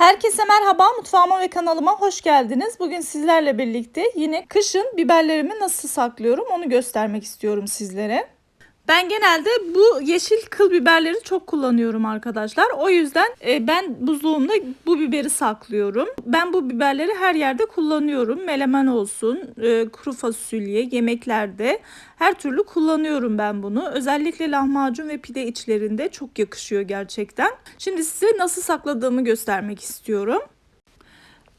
Herkese merhaba, mutfağıma ve kanalıma hoş geldiniz. Bugün sizlerle birlikte yine kışın biberlerimi nasıl saklıyorum onu göstermek istiyorum sizlere. Ben genelde bu yeşil kıl biberleri çok kullanıyorum arkadaşlar. O yüzden e, ben buzluğumda bu biberi saklıyorum. Ben bu biberleri her yerde kullanıyorum. Melemen olsun, e, kuru fasulye, yemeklerde her türlü kullanıyorum ben bunu. Özellikle lahmacun ve pide içlerinde çok yakışıyor gerçekten. Şimdi size nasıl sakladığımı göstermek istiyorum.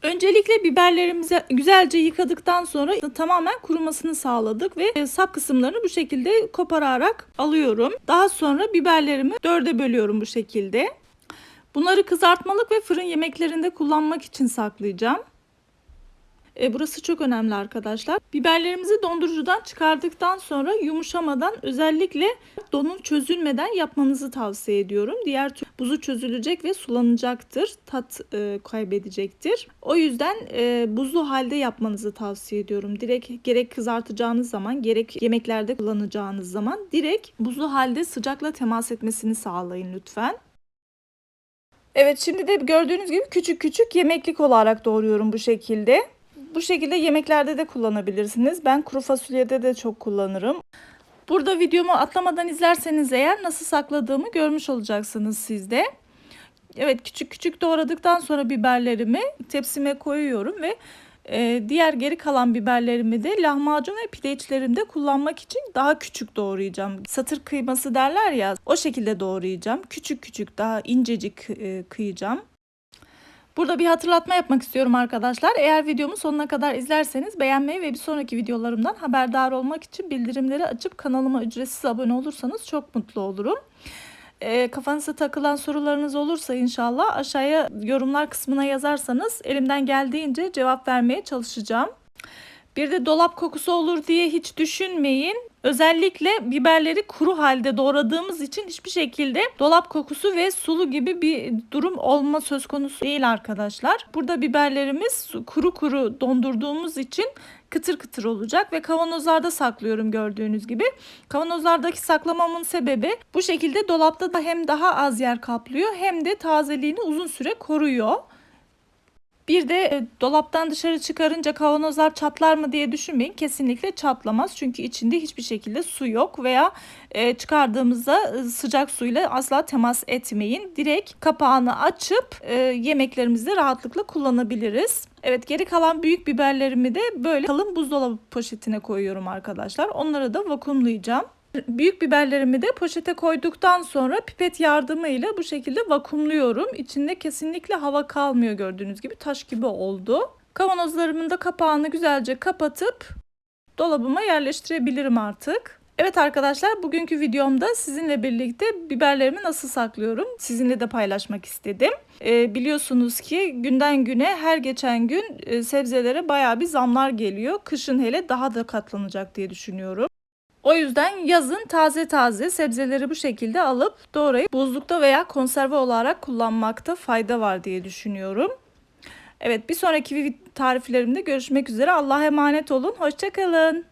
Öncelikle biberlerimizi güzelce yıkadıktan sonra tamamen kurumasını sağladık ve e, sap kısımlarını bu şekilde kopararak alıyorum. Daha sonra biberlerimi dörde bölüyorum bu şekilde. Bunları kızartmalık ve fırın yemeklerinde kullanmak için saklayacağım. E, burası çok önemli arkadaşlar. Biberlerimizi dondurucudan çıkardıktan sonra yumuşamadan özellikle donun çözülmeden yapmanızı tavsiye ediyorum. Diğer türlü buzu çözülecek ve sulanacaktır. Tat e, kaybedecektir. O yüzden e, buzlu halde yapmanızı tavsiye ediyorum. Direkt gerek kızartacağınız zaman gerek yemeklerde kullanacağınız zaman direkt buzlu halde sıcakla temas etmesini sağlayın lütfen. Evet şimdi de gördüğünüz gibi küçük küçük yemeklik olarak doğruyorum bu şekilde. Bu şekilde yemeklerde de kullanabilirsiniz. Ben kuru fasulyede de çok kullanırım. Burada videomu atlamadan izlerseniz eğer nasıl sakladığımı görmüş olacaksınız siz de. Evet küçük küçük doğradıktan sonra biberlerimi tepsime koyuyorum ve e, diğer geri kalan biberlerimi de lahmacun ve pide içlerimde kullanmak için daha küçük doğrayacağım. Satır kıyması derler ya o şekilde doğrayacağım. Küçük küçük daha incecik e, kıyacağım. Burada bir hatırlatma yapmak istiyorum arkadaşlar. Eğer videomu sonuna kadar izlerseniz beğenmeyi ve bir sonraki videolarımdan haberdar olmak için bildirimleri açıp kanalıma ücretsiz abone olursanız çok mutlu olurum. E, kafanıza takılan sorularınız olursa inşallah aşağıya yorumlar kısmına yazarsanız elimden geldiğince cevap vermeye çalışacağım. Bir de dolap kokusu olur diye hiç düşünmeyin. Özellikle biberleri kuru halde doğradığımız için hiçbir şekilde dolap kokusu ve sulu gibi bir durum olma söz konusu değil arkadaşlar. Burada biberlerimiz kuru kuru dondurduğumuz için kıtır kıtır olacak ve kavanozlarda saklıyorum gördüğünüz gibi. Kavanozlardaki saklamamın sebebi bu şekilde dolapta da hem daha az yer kaplıyor hem de tazeliğini uzun süre koruyor. Bir de e, dolaptan dışarı çıkarınca kavanozlar çatlar mı diye düşünmeyin. Kesinlikle çatlamaz. Çünkü içinde hiçbir şekilde su yok veya e, çıkardığımızda e, sıcak suyla asla temas etmeyin. Direkt kapağını açıp e, yemeklerimizde rahatlıkla kullanabiliriz. Evet geri kalan büyük biberlerimi de böyle kalın buzdolabı poşetine koyuyorum arkadaşlar. Onları da vakumlayacağım. Büyük biberlerimi de poşete koyduktan sonra pipet yardımıyla bu şekilde vakumluyorum. İçinde kesinlikle hava kalmıyor gördüğünüz gibi taş gibi oldu. Kavanozlarımın da kapağını güzelce kapatıp dolabıma yerleştirebilirim artık. Evet arkadaşlar bugünkü videomda sizinle birlikte biberlerimi nasıl saklıyorum sizinle de paylaşmak istedim. Ee, biliyorsunuz ki günden güne her geçen gün e, sebzelere baya bir zamlar geliyor. Kışın hele daha da katlanacak diye düşünüyorum. O yüzden yazın taze taze sebzeleri bu şekilde alıp doğrayıp buzlukta veya konserve olarak kullanmakta fayda var diye düşünüyorum. Evet bir sonraki tariflerimde görüşmek üzere. Allah'a emanet olun. Hoşçakalın.